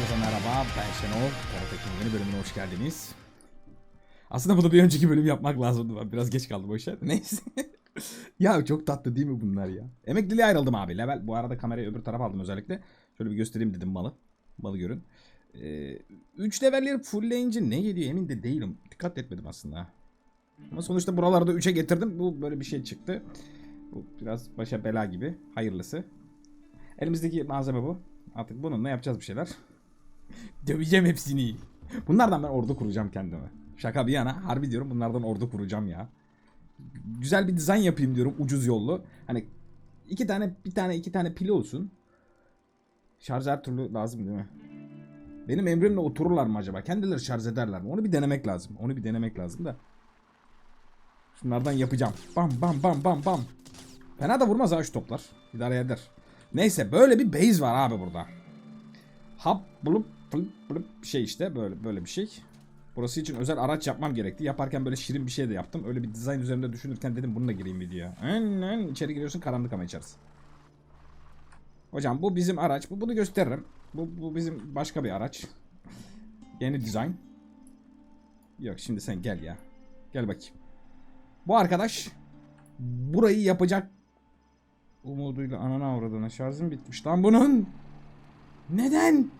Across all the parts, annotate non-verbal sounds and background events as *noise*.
Herkese merhaba, ben Şenol. Karatekin yeni bölümüne hoş geldiniz. Aslında bunu bir önceki bölüm yapmak lazımdı. Ben biraz geç kaldım o işe. *laughs* Neyse. ya çok tatlı değil mi bunlar ya? Emekliliğe ayrıldım abi. Level bu arada kamerayı öbür tarafa aldım özellikle. Şöyle bir göstereyim dedim malı. Malı görün. 3 levelleri fullleyince ne geliyor emin de değilim. Dikkat etmedim aslında. Ama sonuçta buralarda 3'e getirdim. Bu böyle bir şey çıktı. Bu biraz başa bela gibi. Hayırlısı. Elimizdeki malzeme bu. Artık bununla yapacağız bir şeyler. Döveceğim hepsini. Bunlardan ben ordu kuracağım kendime. Şaka bir yana harbi diyorum bunlardan ordu kuracağım ya. Güzel bir dizayn yapayım diyorum ucuz yollu. Hani iki tane bir tane iki tane pili olsun. Şarj her türlü lazım değil mi? Benim emrimle otururlar mı acaba? Kendileri şarj ederler mi? Onu bir denemek lazım. Onu bir denemek lazım da. Şunlardan yapacağım. Bam bam bam bam bam. Fena da vurmaz ha şu toplar. İdare eder. Neyse böyle bir base var abi burada. Hap bulup bulup bir şey işte böyle böyle bir şey. Burası için özel araç yapmam gerekti. Yaparken böyle şirin bir şey de yaptım. Öyle bir dizayn üzerinde düşünürken dedim bununla gireyim videoya. Aynen içeri giriyorsun karanlık ama içerisi. Hocam bu bizim araç. Bu bunu gösteririm. Bu, bu bizim başka bir araç. Yeni dizayn. Yok şimdi sen gel ya. Gel bakayım. Bu arkadaş burayı yapacak umuduyla anana avradına şarjım bitmiş lan bunun. Neden?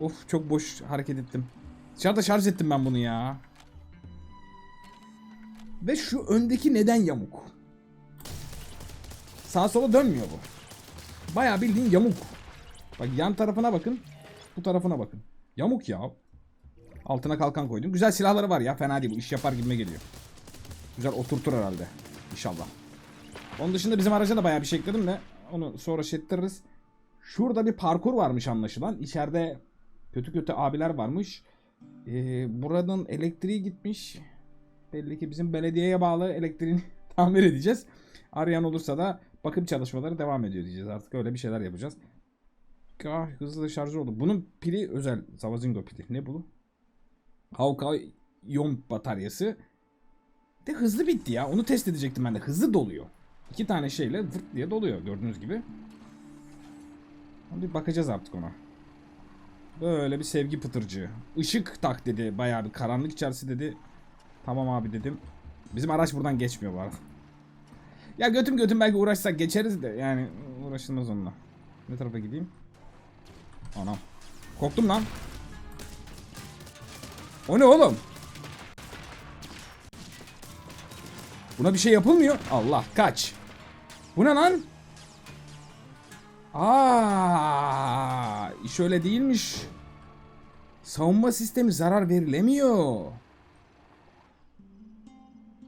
Of çok boş hareket ettim. Dışarıda şarj ettim ben bunu ya. Ve şu öndeki neden yamuk? Sağa sola dönmüyor bu. Bayağı bildiğin yamuk. Bak yan tarafına bakın. Bu tarafına bakın. Yamuk ya. Altına kalkan koydum. Güzel silahları var ya. Fena değil bu. iş yapar gibime geliyor. Güzel oturtur herhalde. İnşallah. Onun dışında bizim araca da bayağı bir şey ekledim de onu sonra şey ettiririz. Şurada bir parkur varmış anlaşılan. İçeride kötü kötü abiler varmış. Ee, buranın elektriği gitmiş. Belli ki bizim belediyeye bağlı elektriğini *laughs* tamir edeceğiz. Arayan olursa da bakım çalışmaları devam ediyor diyeceğiz. Artık öyle bir şeyler yapacağız. Ah, hızlı şarj oldu. Bunun pili özel. Zavazingo pili. Ne bu? Hawkeye bataryası. De hızlı bitti ya. Onu test edecektim ben de. Hızlı doluyor. İki tane şeyle vırt diye doluyor gördüğünüz gibi. Hadi bakacağız artık ona. Böyle bir sevgi pıtırcığı. Işık tak dedi. Bayağı bir karanlık içerisi dedi. Tamam abi dedim. Bizim araç buradan geçmiyor bu arada. Ya götüm götüm belki uğraşsak geçeriz de yani uğraşılmaz onunla. Ne tarafa gideyim? Anam. Korktum lan. O ne oğlum? Buna bir şey yapılmıyor. Allah kaç. Bu ne lan? Aa, iş öyle değilmiş. Savunma sistemi zarar verilemiyor.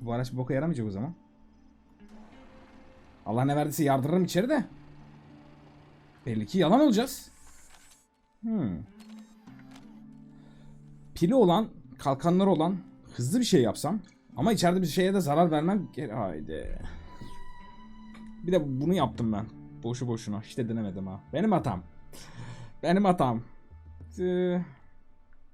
Bu araç boka yaramayacak o zaman. Allah ne verdiyse yardırırım içeri de. Belli ki yalan olacağız. Hmm. Pili olan, kalkanları olan hızlı bir şey yapsam. Ama içeride bir şeye de zarar vermem. Haydi. Bir de bunu yaptım ben. Boşu boşuna. İşte denemedim ha. Benim hatam. Benim hatam. Ee,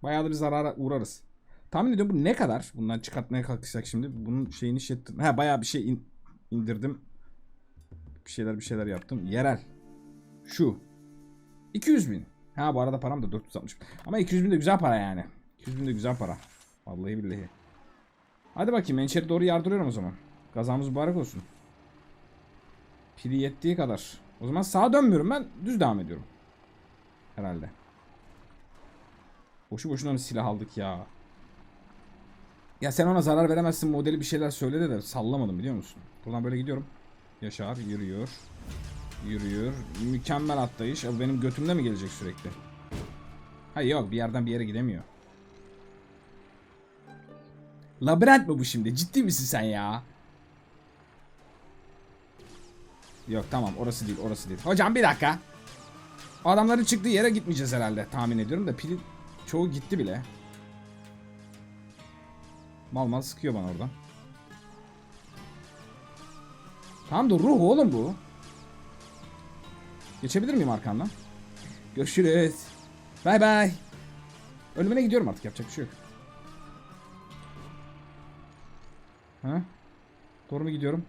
bayağı bir zarara uğrarız. Tahmin ediyorum bu ne kadar? Bundan çıkartmaya kalkışsak şimdi. Bunun şeyini şey ettim. He bayağı bir şey in- indirdim. Bir şeyler bir şeyler yaptım. Yerel. Şu. 200 bin. Ha bu arada param da 460 bin. Ama 200 bin de güzel para yani. 200 bin de güzel para. Vallahi billahi. Hadi bakayım ben içeri doğru yardırıyorum o zaman. Kazamız mübarek olsun. Pili yettiği kadar. O zaman sağa dönmüyorum ben düz devam ediyorum. Herhalde. Boşu boşuna mı silah aldık ya. Ya sen ona zarar veremezsin modeli bir şeyler söyledi de sallamadım biliyor musun? Buradan böyle gidiyorum. Yaşar yürüyor. Yürüyor. Mükemmel atlayış. Abi benim götümde mi gelecek sürekli? Hayır yok bir yerden bir yere gidemiyor. Labirent mi bu şimdi? Ciddi misin sen ya? Yok tamam orası değil orası değil. Hocam bir dakika. Adamların çıktığı yere gitmeyeceğiz herhalde tahmin ediyorum da pili çoğu gitti bile. Mal mal sıkıyor bana oradan. Tamam da ruh oğlum bu. Geçebilir miyim arkandan? Görüşürüz. Bay bay. Ölümüne gidiyorum artık yapacak bir şey yok. Ha? Doğru mu gidiyorum?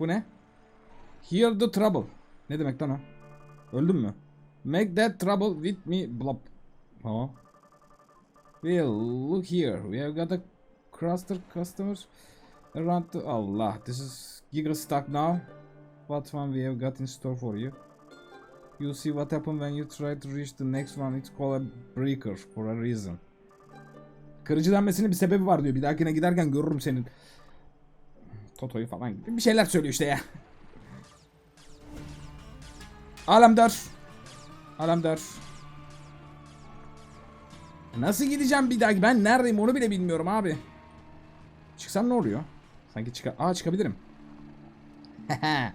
Bu ne? Hear the trouble. Ne demek lan o? Öldün mü? Make that trouble with me blob. Tamam. Well, look here. We have got a cluster customers around the... Allah, this is Giga stuck now. What one we have got in store for you? You see what happen when you try to reach the next one. It's called a breaker for a reason. Kırıcı denmesinin bir sebebi var diyor. Bir dahakine giderken görürüm senin. Toto'yu falan bir şeyler söylüyor işte ya. Alemdar. Alemdar. Nasıl gideceğim bir dahaki? Ben neredeyim onu bile bilmiyorum abi. Çıksam ne oluyor? Sanki çıka... Aa çıkabilirim. *laughs*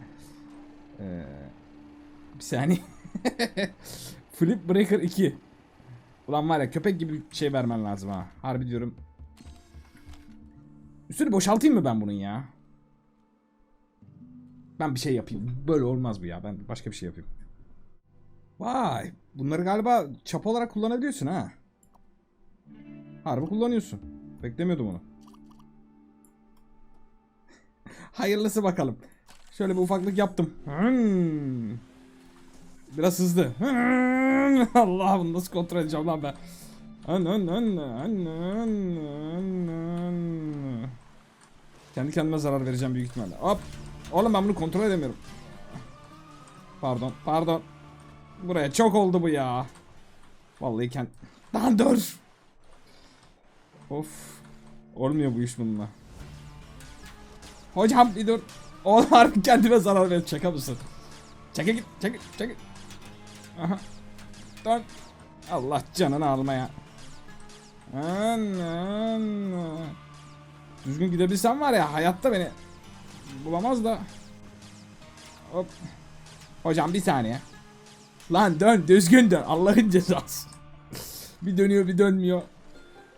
Ee, bir saniye. *laughs* Flip Breaker 2. Ulan var ya köpek gibi bir şey vermen lazım ha. Harbi diyorum. Üstünü boşaltayım mı ben bunun ya? Ben bir şey yapayım. Böyle olmaz bu ya. Ben başka bir şey yapayım. Vay. Bunları galiba çap olarak kullanabiliyorsun ha. Harbi kullanıyorsun. Beklemiyordum onu. *laughs* Hayırlısı bakalım. Şöyle bir ufaklık yaptım. Hmm. Biraz hızlı. Hmm. *laughs* Allah bunu nasıl kontrol edeceğim lan ben. Kendi kendime zarar vereceğim büyük ihtimalle. Hop. Oğlum ben bunu kontrol edemiyorum. Pardon, pardon. Buraya çok oldu bu ya. Vallahi kend... Lan dur. Of. Olmuyor bu iş bununla. Hocam bir dur. Oğlum *laughs* harbi kendime zarar ver. Şaka mısın? Çekil git. Çekil. Çekil. Aha. Dön. Allah canını almaya. Düzgün gidebilsem var ya hayatta beni bulamaz da. Hop. Hocam bir saniye. Lan dön düzgün dön Allah'ın cezası. bir dönüyor bir dönmüyor.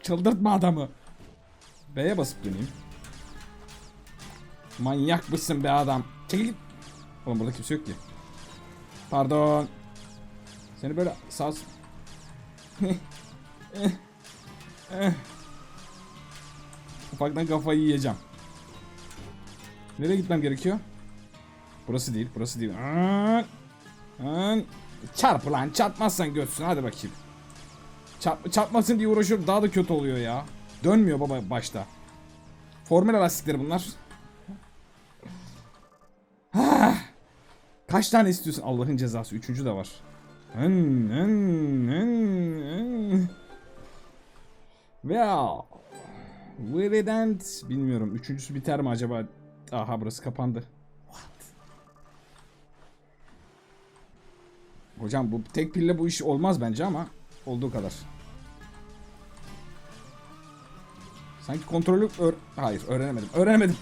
Çıldırtma adamı. B'ye basıp döneyim. Manyak mısın be adam? Çekil git. Oğlum burada kimse yok ki. Pardon. Seni böyle sağ... Ufaktan kafayı yiyeceğim. Nereye gitmem gerekiyor? Burası değil, burası değil. Aa, aa. Çarp lan, çarpmazsan götsün. Hadi bakayım. Çarp, çarpmasın diye uğraşıyorum. Daha da kötü oluyor ya. Dönmüyor baba başta. Formula lastikleri bunlar. Ah! Kaç tane istiyorsun? Allah'ın cezası. Üçüncü de var. Hın, hın, hın. Well. Will it? Bilmiyorum. Üçüncüsü biter mi acaba? Aha burası kapandı. Hocam bu tek pille bu iş olmaz bence ama olduğu kadar. Sanki kontrolü ör... Hayır öğrenemedim. Öğrenemedim.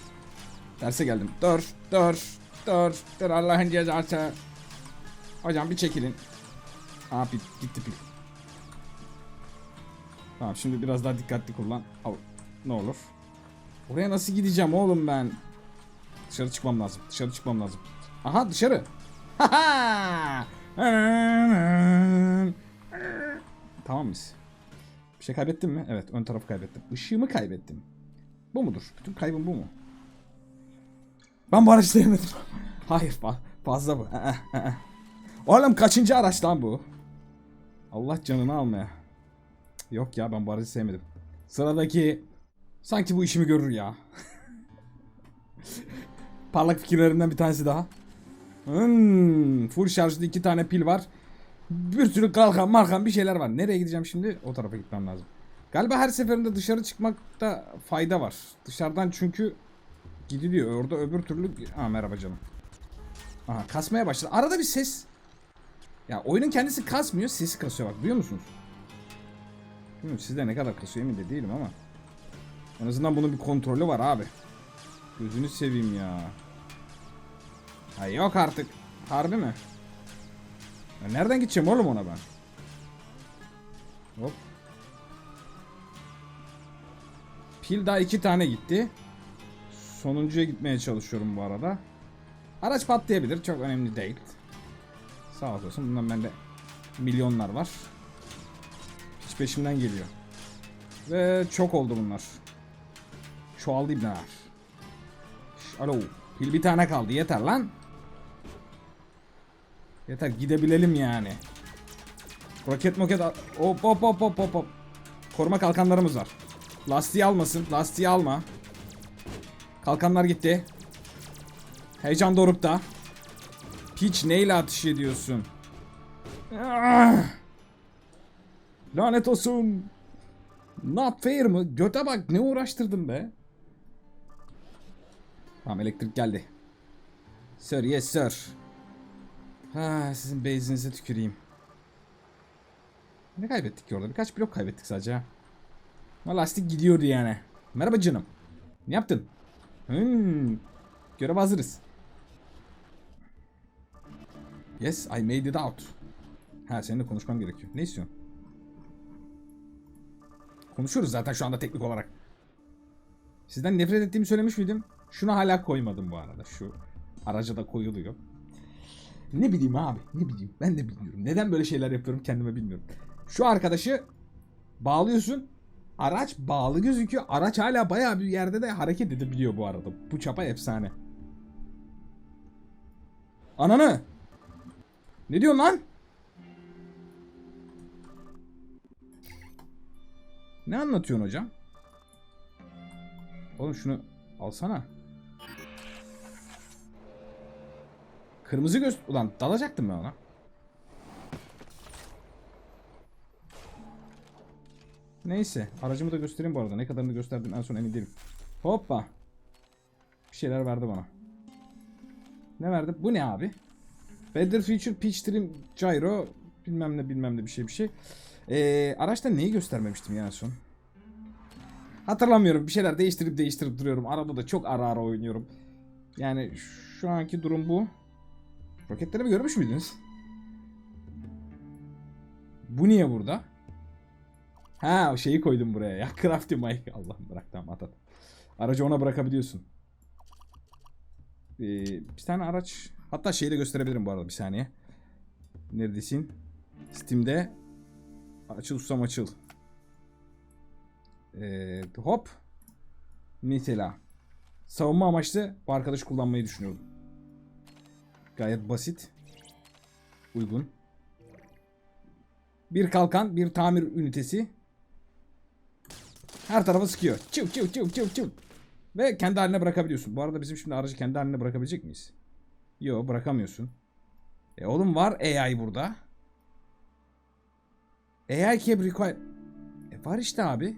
Derse geldim. Dur, dur, dur, dur Allah'ın cezası. Hocam bir çekilin. Aa pil, gitti pil. Tamam şimdi biraz daha dikkatli kullan. Al, ne olur. Oraya nasıl gideceğim oğlum ben? Dışarı çıkmam lazım. Dışarı çıkmam lazım. Aha dışarı. *laughs* tamam mıyız? Bir şey kaybettim mi? Evet ön tarafı kaybettim. Işığımı kaybettim. Bu mudur? Bütün kaybım bu mu? Ben bu araçı sevmedim. *laughs* Hayır fa- fazla bu. Aa, aa. Oğlum kaçıncı araç lan bu? Allah canını almaya. Yok ya ben bu aracı sevmedim. Sıradaki sanki bu işimi görür ya. *laughs* Parlak fikirlerimden bir tanesi daha. Hmm, full şarjlı iki tane pil var. Bir sürü kalkan markan bir şeyler var. Nereye gideceğim şimdi? O tarafa gitmem lazım. Galiba her seferinde dışarı çıkmakta fayda var. Dışarıdan çünkü gidiliyor. Orada öbür türlü... Aa merhaba canım. Aha kasmaya başladı. Arada bir ses. Ya oyunun kendisi kasmıyor. Sesi kasıyor bak. Duyuyor musunuz? Bilmiyorum sizde ne kadar kasıyor emin de değilim ama. En azından bunun bir kontrolü var abi. Gözünü seveyim ya. Ha yok artık. Harbi mi? Ya nereden gideceğim oğlum ona ben? Hop. Pil daha iki tane gitti. Sonuncuya gitmeye çalışıyorum bu arada. Araç patlayabilir. Çok önemli değil. Sağ olsun. Bundan bende milyonlar var. Hiç peşimden geliyor. Ve çok oldu bunlar. Çoğaldı ibneler. Alo. Pil bir tane kaldı. Yeter lan. Yeter gidebilelim yani. Roket moket hop hop hop hop hop hop. Koruma kalkanlarımız var. Lastiği almasın. Lastiği alma. Kalkanlar gitti. Heyecan dorukta. Piç neyle ateş ediyorsun? Ah! Lanet olsun. Not fair mı? Göte bak ne uğraştırdım be. Tamam elektrik geldi. Sir yes sir. Ha sizin base'inize tüküreyim. Ne kaybettik ki orada? Birkaç blok kaybettik sadece. Ama lastik gidiyordu yani. Merhaba canım. Ne yaptın? Hmm. Görev hazırız. Yes, I made it out. Ha seninle konuşmam gerekiyor. Ne istiyorsun? Konuşuyoruz zaten şu anda teknik olarak. Sizden nefret ettiğimi söylemiş miydim? Şunu hala koymadım bu arada. Şu araca da koyuluyor. Ne bileyim abi. Ne bileyim. Ben de bilmiyorum. Neden böyle şeyler yapıyorum kendime bilmiyorum. Şu arkadaşı bağlıyorsun. Araç bağlı gözüküyor. Araç hala bayağı bir yerde de hareket edebiliyor bu arada. Bu çapa efsane. Ananı! Ne diyorsun lan? Ne anlatıyorsun hocam? Oğlum şunu alsana. Kırmızı göz... Ulan dalacaktım ben ona. Neyse. Aracımı da göstereyim bu arada. Ne kadarını gösterdim en son emin değilim. Hoppa. Bir şeyler verdi bana. Ne verdi? Bu ne abi? Better Feature Pitch Trim Gyro bilmem ne bilmem ne bir şey bir şey. Ee, araçta neyi göstermemiştim ya en son? Hatırlamıyorum. Bir şeyler değiştirip değiştirip duruyorum. Arada da çok ara ara oynuyorum. Yani şu anki durum bu. Roketlerimi görmüş müydünüz? Bu niye burada? Ha o şeyi koydum buraya ya. *laughs* Crafty Mike. Allah'ım bırak tamam at at. Aracı ona bırakabiliyorsun. Ee, bir tane araç. Hatta şeyi de gösterebilirim bu arada bir saniye. Neredesin? Steam'de açıl ustam açıl. Ee, hop. Mesela. Savunma amaçlı bu arkadaşı kullanmayı düşünüyorum. Gayet basit. Uygun. Bir kalkan, bir tamir ünitesi. Her tarafa sıkıyor. Çıv çıv çıv çıv çıv. Ve kendi haline bırakabiliyorsun. Bu arada bizim şimdi aracı kendi haline bırakabilecek miyiz? Yo bırakamıyorsun. E oğlum var AI burada. AI cab require... E var işte abi.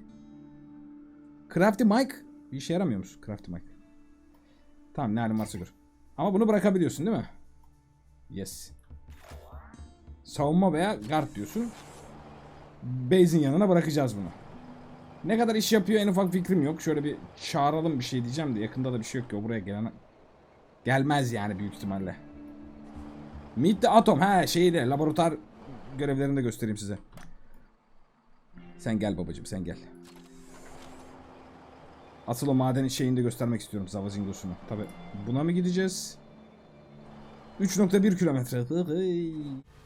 Crafty Mike. Bir işe yaramıyor musun Crafty Mike? Tamam ne halin varsa gör. Ama bunu bırakabiliyorsun değil mi? Yes. Savunma veya guard diyorsun. Base'in yanına bırakacağız bunu. Ne kadar iş yapıyor en ufak fikrim yok. Şöyle bir çağıralım bir şey diyeceğim de yakında da bir şey yok ki o buraya gelene. Gelmez yani büyük ihtimalle. Meet the Atom. He şeyde laboratuvar görevlerini de göstereyim size. Sen gel babacım sen gel. Asıl o maden şeyini de göstermek istiyorum Zavazingos'unu. Tabi buna mı gideceğiz? 3.1 kilometre.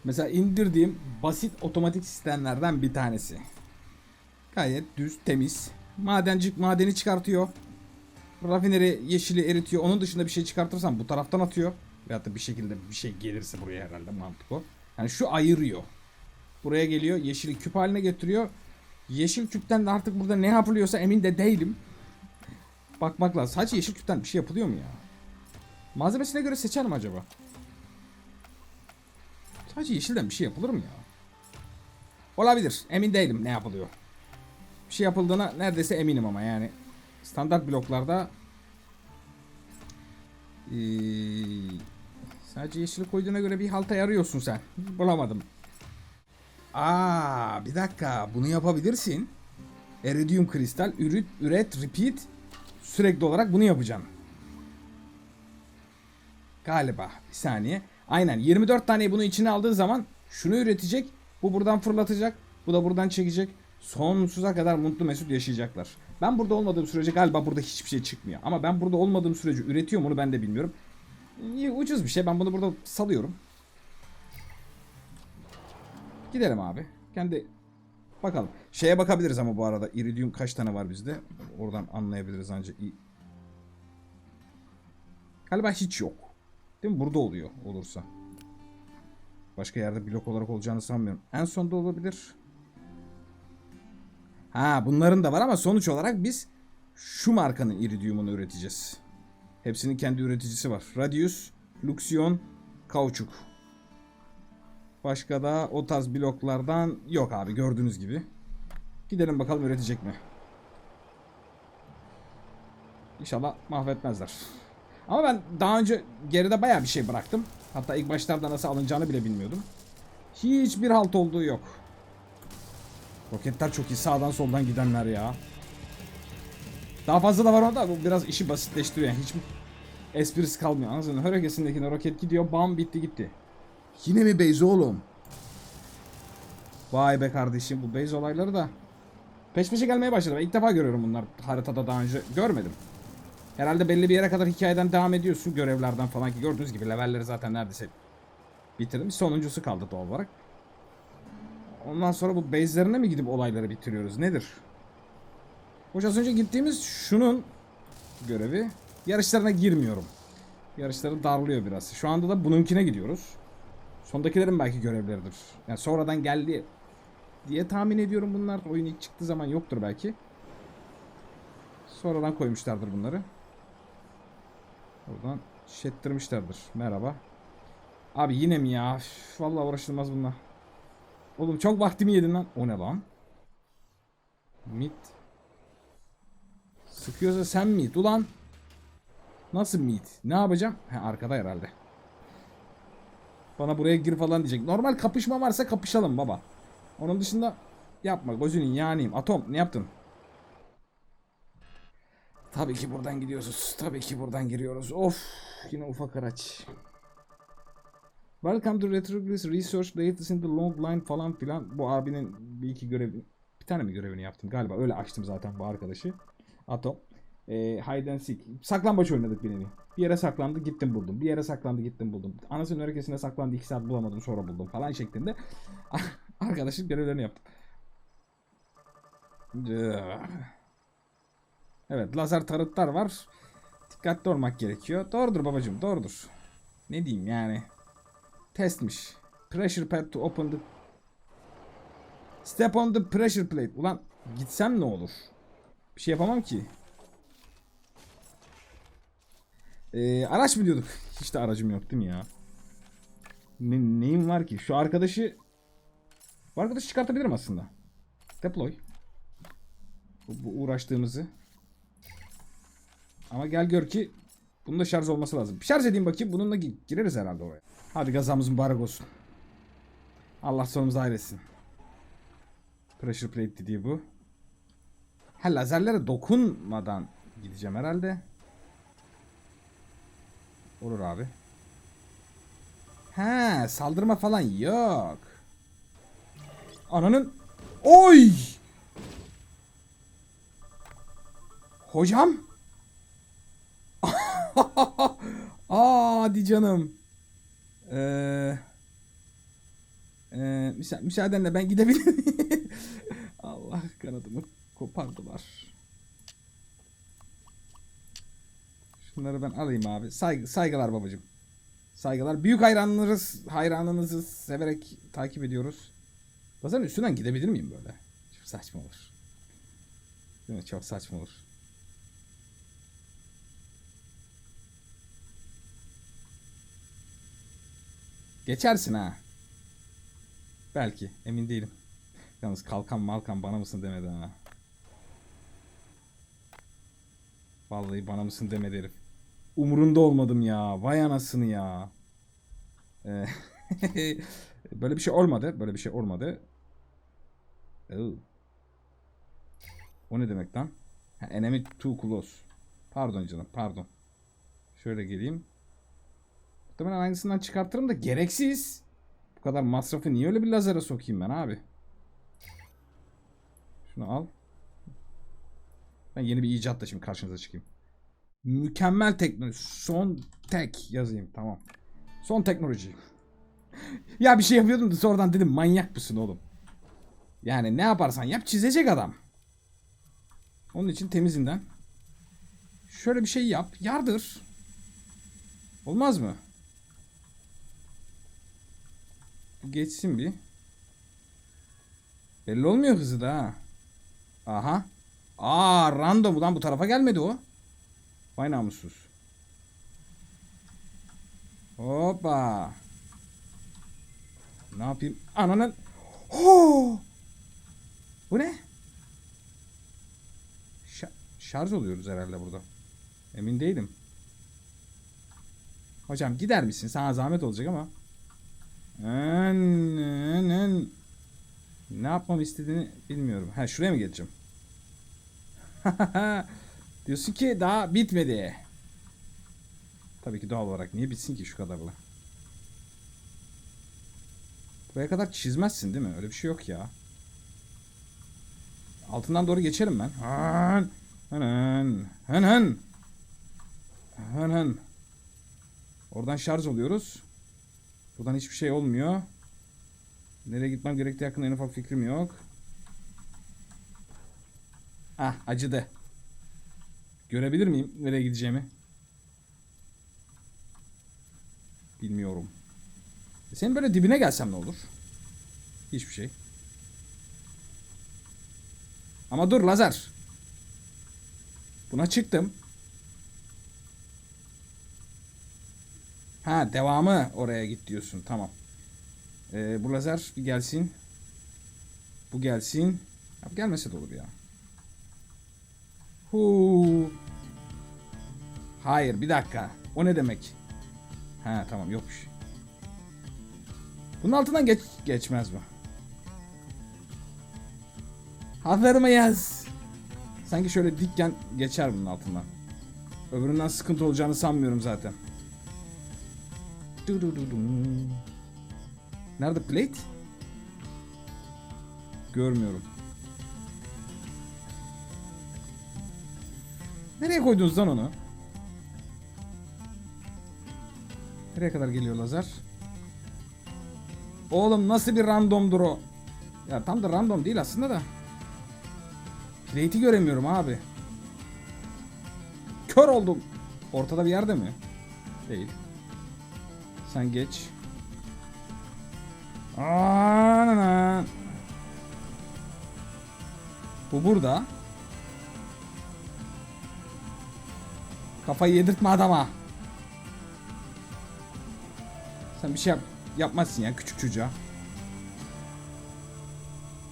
Mesela indirdiğim basit otomatik sistemlerden bir tanesi. Gayet düz, temiz. Madencik madeni çıkartıyor. Rafineri yeşili eritiyor. Onun dışında bir şey çıkartırsam bu taraftan atıyor. Veyahut da bir şekilde bir şey gelirse buraya herhalde mantık o. Yani şu ayırıyor. Buraya geliyor. Yeşili küp haline getiriyor. Yeşil küpten de artık burada ne yapılıyorsa emin de değilim. Bakmak lazım. Sadece yeşil küpten bir şey yapılıyor mu ya? Malzemesine göre seçer mi acaba? Sadece yeşilden bir şey yapılır mı ya? Olabilir. Emin değilim ne yapılıyor. Bir şey yapıldığına neredeyse eminim ama yani. Standart bloklarda ee, sadece yeşili koyduğuna göre bir halta yarıyorsun sen. Bulamadım. Aa, bir dakika. Bunu yapabilirsin. Iridium kristal, üret, üret, repeat. Sürekli olarak bunu yapacağım. Galiba. Bir saniye. Aynen. 24 tane bunu içine aldığı zaman şunu üretecek. Bu buradan fırlatacak. Bu da buradan çekecek. Sonsuza kadar mutlu mesut yaşayacaklar. Ben burada olmadığım sürece galiba burada hiçbir şey çıkmıyor. Ama ben burada olmadığım sürece üretiyor mu onu ben de bilmiyorum. Ucuz bir şey. Ben bunu burada salıyorum. Gidelim abi. Kendi bakalım. Şeye bakabiliriz ama bu arada. Iridium kaç tane var bizde? Oradan anlayabiliriz ancak. Galiba hiç yok. Değil mi? Burada oluyor olursa. Başka yerde blok olarak olacağını sanmıyorum. En sonda olabilir. Ha bunların da var ama sonuç olarak biz şu markanın iridiumunu üreteceğiz. Hepsinin kendi üreticisi var. Radius, Luxion, Kauçuk. Başka da o tarz bloklardan yok abi gördüğünüz gibi. Gidelim bakalım üretecek mi? İnşallah mahvetmezler. Ama ben daha önce geride bayağı bir şey bıraktım. Hatta ilk başlarda nasıl alınacağını bile bilmiyordum. Hiçbir halt olduğu yok. Roketler çok iyi sağdan soldan gidenler ya. Daha fazla da var orada bu biraz işi basitleştiriyor yani hiç esprisi kalmıyor. Anladın mı? Hörekesindekine roket gidiyor bam bitti gitti. Yine mi base oğlum? Vay be kardeşim bu base olayları da peş peşe gelmeye başladı. Ben ilk defa görüyorum bunlar haritada daha önce görmedim. Herhalde belli bir yere kadar hikayeden devam ediyorsun görevlerden falan ki gördüğünüz gibi levelleri zaten neredeyse bitirdim. Sonuncusu kaldı doğal olarak. Ondan sonra bu base'lerine mi gidip olayları bitiriyoruz? Nedir? Hoş az önce gittiğimiz şunun görevi. Yarışlarına girmiyorum. Yarışları darlıyor biraz. Şu anda da bununkine gidiyoruz. Sondakilerin belki görevleridir. Yani sonradan geldi diye tahmin ediyorum bunlar. Oyun ilk çıktığı zaman yoktur belki. Sonradan koymuşlardır bunları. Oradan şettirmişlerdir. Merhaba. Abi yine mi ya? Üf, uğraşılmaz bununla. Oğlum çok vaktimi yedin lan. O ne lan? Mit. Sıkıyorsa sen mit ulan. Nasıl mit? Ne yapacağım? He arkada herhalde. Bana buraya gir falan diyecek. Normal kapışma varsa kapışalım baba. Onun dışında yapma. Gözünün yanayım. Atom ne yaptın? Tabii ki buradan gidiyoruz. Tabii ki buradan giriyoruz. Of yine ufak araç. Welcome to Retroglyphs Research Latest in the Long Line falan filan. Bu abinin bir iki görevi bir tane mi görevini yaptım galiba öyle açtım zaten bu arkadaşı. Atom. Ee, hide and seek. Saklambaç oynadık bir nevi. Bir yere saklandı gittim buldum. Bir yere saklandı gittim buldum. Anasının örekesine saklandı 2 saat bulamadım sonra buldum falan şeklinde. *laughs* Arkadaşın görevlerini yaptım. Evet lazer tarıtlar var. Dikkatli olmak gerekiyor. Doğrudur babacım doğrudur. Ne diyeyim yani. Testmiş. Pressure pad to open the... Step on the pressure plate. Ulan gitsem ne olur? Bir şey yapamam ki. Ee, araç mı diyorduk? *laughs* Hiç de aracım yok değil mi ya? Ne, neyim var ki? Şu arkadaşı... Bu arkadaşı çıkartabilirim aslında. Deploy. Bu, bu uğraştığımızı. Ama gel gör ki bunun da şarj olması lazım. Şarj edeyim bakayım. Bununla gi- gireriz herhalde oraya. Hadi gazamız mübarek olsun. Allah sonumuzu hayretsin. Pressure plate dediği bu. Ha lazerlere dokunmadan gideceğim herhalde. Olur abi. Ha saldırma falan yok. Ananın Oy! Hocam? Aa *laughs* hadi canım. Ee, e, müsa müsaadenle ben gidebilir miyim? *laughs* Allah kanadımı kopardılar. Şunları ben alayım abi. Saygı, saygılar babacım. Saygılar. Büyük hayranlarız, hayranınızı severek takip ediyoruz. Bazen üstünden gidebilir miyim böyle? Çok saçma olur. Değil mi? Çok saçma olur. Geçersin ha. Belki. Emin değilim. Yalnız kalkan malkan bana mısın demedi ha. Vallahi bana mısın demedi herif. Umurunda olmadım ya. Vay anasını ya. Ee, *laughs* Böyle bir şey olmadı. Böyle bir şey olmadı. Oo. O ne demek lan? Ha, enemy too close. Pardon canım pardon. Şöyle geleyim. Muhtemelen aynısından çıkartırım da gereksiz. Bu kadar masrafı niye öyle bir lazere sokayım ben abi? Şunu al. Ben yeni bir icatla şimdi karşınıza çıkayım. Mükemmel teknoloji. Son tek yazayım tamam. Son teknoloji. *laughs* ya bir şey yapıyordum da sonradan dedim manyak mısın oğlum? Yani ne yaparsan yap çizecek adam. Onun için temizinden. Şöyle bir şey yap. Yardır. Olmaz mı? Geçsin bir. Belli olmuyor hızı da ha. Aha. Aa random ulan bu tarafa gelmedi o. Vay namussuz. Hoppa. Ne yapayım? Ananın. Ho! Bu ne? Şa- şarj oluyoruz herhalde burada. Emin değilim. Hocam gider misin? Sana zahmet olacak ama. Ne yapmamı istediğini bilmiyorum. Ha şuraya mı geçeceğim? *laughs* Diyorsun ki daha bitmedi. Tabii ki doğal olarak niye bitsin ki şu kadarla? Buraya kadar çizmezsin değil mi? Öyle bir şey yok ya. Altından doğru geçerim ben. Hın hın hın hın hın hın. Oradan şarj oluyoruz. Buradan hiçbir şey olmuyor. Nereye gitmem gerektiği hakkında en ufak fikrim yok. Ah acıdı. Görebilir miyim nereye gideceğimi? Bilmiyorum. E, Senin böyle dibine gelsem ne olur? Hiçbir şey. Ama dur lazer. Buna çıktım. Ha devamı oraya git diyorsun. Tamam. Ee, bu lazer bir gelsin. Bu gelsin. Ya, gelmese de olur ya. Hu. Hayır bir dakika. O ne demek? Ha tamam yokmuş. Bunun altından geç geçmez bu. Hazır mıyız? Sanki şöyle dikken geçer bunun altından. Öbüründen sıkıntı olacağını sanmıyorum zaten. Nerede plate? Görmüyorum. Nereye koydunuz lan onu? Nereye kadar geliyor lazer? Oğlum nasıl bir randomdur o? Ya tam da random değil aslında da. Plate'i göremiyorum abi. Kör oldum. Ortada bir yerde mi? Değil. Sen geç. Aa, Bu burada. Kafayı yedirtme adama. Sen bir şey yap yapmazsın ya küçük çocuğa.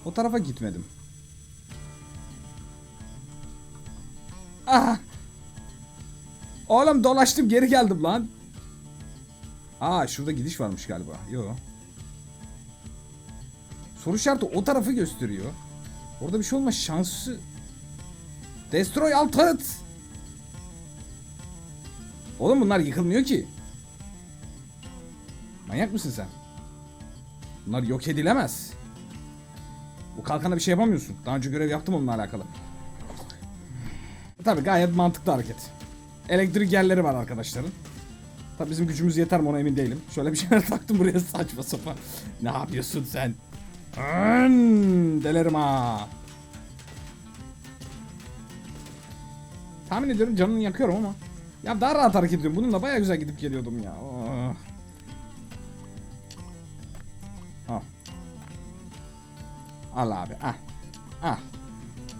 O tarafa gitmedim. Ah! Oğlum dolaştım geri geldim lan. Aa şurada gidiş varmış galiba. Yo. Soru işareti o tarafı gösteriyor. Orada bir şey olma şansı. Destroy Altarıt. Oğlum bunlar yıkılmıyor ki. Manyak mısın sen? Bunlar yok edilemez. Bu kalkana bir şey yapamıyorsun. Daha önce görev yaptım onunla alakalı. Tabi gayet mantıklı hareket. Elektrik yerleri var arkadaşların. Tabi bizim gücümüz yeter mi ona emin değilim. Şöyle bir *laughs* şeyler taktım buraya saçma sapan. Ne yapıyorsun sen? Ön, delerim ha. Tahmin ediyorum canını yakıyorum ama. Ya daha rahat hareket ediyorum. Bununla baya güzel gidip geliyordum ya. Oh. Al. Al abi. Ah. Ah.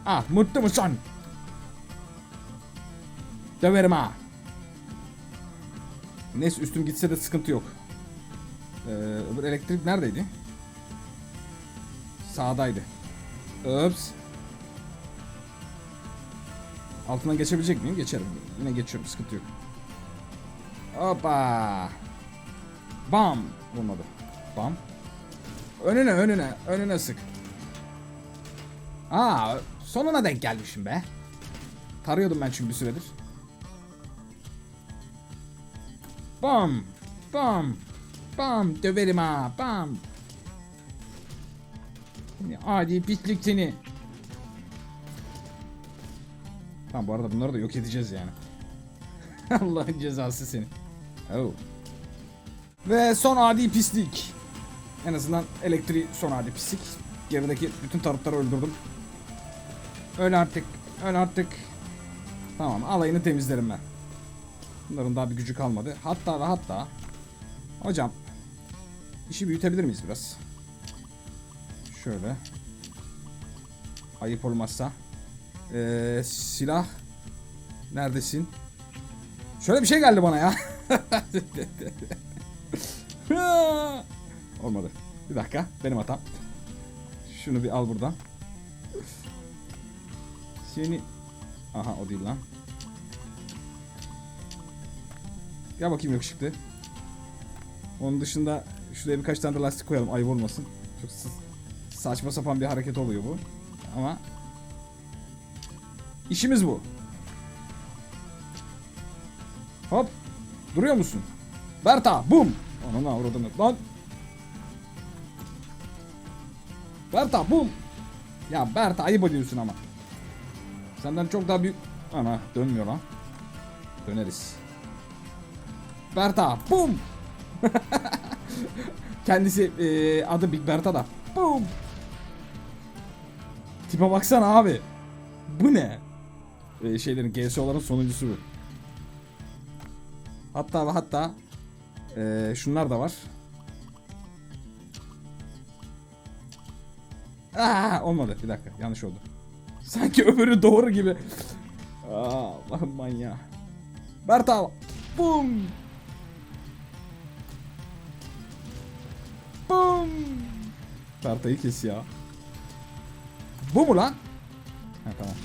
Ah. Mutlu musun? Döverim ha. Neyse üstüm gitse de sıkıntı yok. Ee, öbür elektrik neredeydi? Sağdaydı. Ups. Altından geçebilecek miyim? Geçerim. Yine geçiyorum. Sıkıntı yok. Hoppa. Bam. Vurmadı. Bam. Önüne önüne. Önüne sık. Aa sonuna denk gelmişim be. Tarıyordum ben çünkü bir süredir. Bam. Bam. Bam. Döverim ha. Bam. Adi pislik seni. Tamam bu arada bunları da yok edeceğiz yani. *laughs* Allah'ın cezası seni. Oh. Ve son adi pislik. En azından elektriği son adi pislik. Gerideki bütün tarıtları öldürdüm. Öyle artık. Öyle artık. Tamam alayını temizlerim ben. Bunların daha bir gücü kalmadı. Hatta ve hatta. Hocam. işi büyütebilir miyiz biraz? Şöyle. Ayıp olmazsa. Ee, silah. Neredesin? Şöyle bir şey geldi bana ya. *laughs* Olmadı. Bir dakika. Benim hatam. Şunu bir al buradan. Seni... Aha o değil lan. Gel bakayım yakışıklı. Onun dışında şuraya birkaç tane de lastik koyalım ayıp olmasın. Çok sa- saçma sapan bir hareket oluyor bu. Ama işimiz bu. Hop. Duruyor musun? Berta bum. Ananı avradını. Lan. Berta bum. Ya Berta ayıp ediyorsun ama. Senden çok daha büyük... Ana dönmüyor lan. Döneriz. Berta bum. *laughs* Kendisi eee, adı Big Berta da. Bum. Tipe baksana abi. Bu ne? Eee, şeylerin GSO'ların sonuncusu bu. Hatta ve hatta eee, şunlar da var. Aa, olmadı. Bir dakika. Yanlış oldu. Sanki öbürü doğru gibi. Aa, Allah'ım manyağı. Berta. Bum. Bum. Berta'yı kes ya. Bu mu lan? Ha tamam.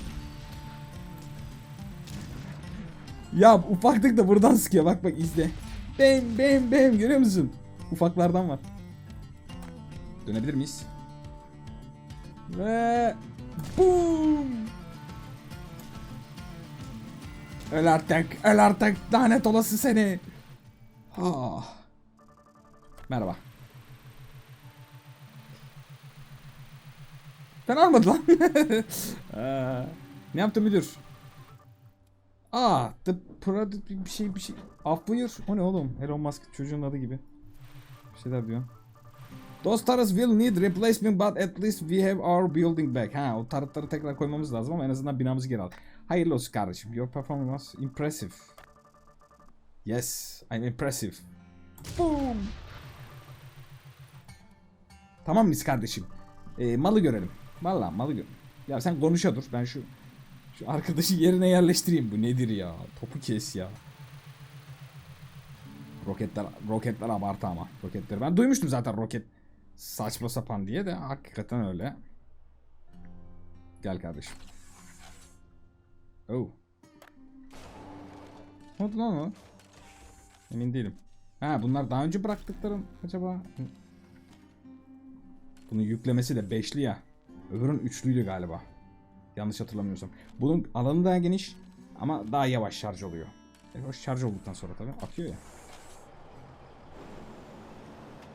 Ya ufaklık da buradan sıkıyor. Bak bak izle. Bam bam bam görüyor musun? Ufaklardan var. Dönebilir miyiz? Ve boom. Öl artık, öl artık. Lanet olası seni. Ah. Merhaba. Fena olmadı lan. Aa, *laughs* ne yaptın müdür? Aa, the product bir şey bir şey. Af buyur. O ne oğlum? Elon Musk çocuğun adı gibi. Bir şeyler diyor. Those turrets will need replacement but at least we have our building back. Ha o turretları tekrar koymamız lazım ama en azından binamızı geri al. Hayırlı olsun kardeşim. Your performance impressive. Yes, I'm impressive. Boom. Tamam mıyız kardeşim? Ee, malı görelim. Valla malı gör. Ya sen konuşa dur. Ben şu şu arkadaşı yerine yerleştireyim. Bu nedir ya? Topu kes ya. Roketler roketler abartı ama. Roketleri ben duymuştum zaten roket saçma sapan diye de hakikaten öyle. Gel kardeşim. Oh. Ne oldu lan o? Emin değilim. Ha bunlar daha önce bıraktıklarım acaba? Bunun yüklemesi de beşli ya. Öbürün üçlüydü galiba. Yanlış hatırlamıyorsam. Bunun alanı daha geniş ama daha yavaş şarj oluyor. Yavaş şarj olduktan sonra tabii atıyor ya.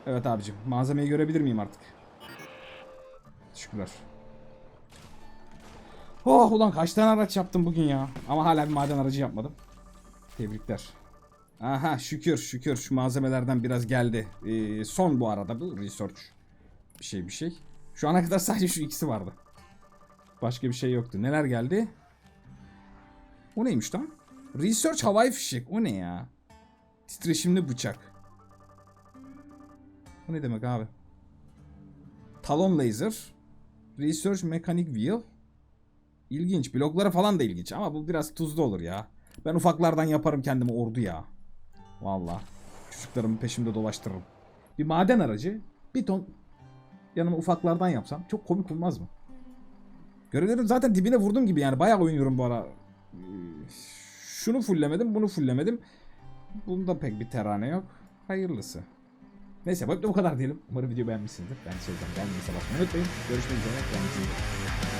Evet abicim. Malzemeyi görebilir miyim artık? Teşekkürler. Oh ulan kaç tane araç yaptım bugün ya. Ama hala bir maden aracı yapmadım. Tebrikler. Aha şükür şükür şu malzemelerden biraz geldi. Ee, son bu arada bu research. Bir şey bir şey. Şu ana kadar sadece şu ikisi vardı. Başka bir şey yoktu. Neler geldi? O neymiş lan? Research havai fişek. O ne ya? Titreşimli bıçak. Bu ne demek abi? Talon laser. Research mechanic wheel. İlginç. Blokları falan da ilginç ama bu biraz tuzlu olur ya. Ben ufaklardan yaparım kendime ordu ya. Valla. Çocuklarımın peşimde dolaştırırım. Bir maden aracı. Bir ton yanıma ufaklardan yapsam çok komik olmaz mı? Görevlerim zaten dibine vurdum gibi yani. Bayağı oynuyorum bu ara. Şunu fulllemedim, bunu fulllemedim. Bunda pek bir terane yok. Hayırlısı. Neyse bu bu kadar diyelim. Umarım video beğenmişsinizdir. Ben söyleyeceğim. Beğendiyseniz basmayı unutmayın. Görüşmek üzere. Kendinize iyi bakın.